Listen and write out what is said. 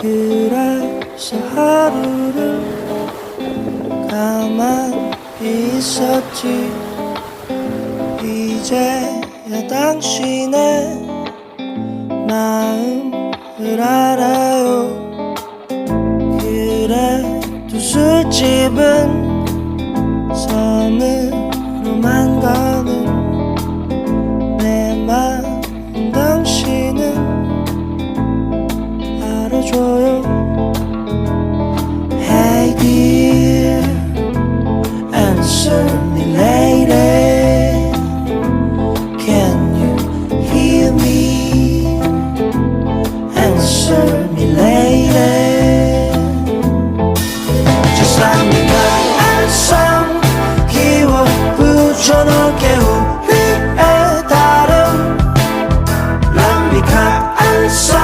그래서 하루를 가만히 있었지. 이제야 당신의 마음을 알아요. 그래도 술집은 안아줘요 Hey dear Answer me lady Can you hear me Answer me lady Just let me go 안상 기워 부전하게 우리의 다른 람비카 안상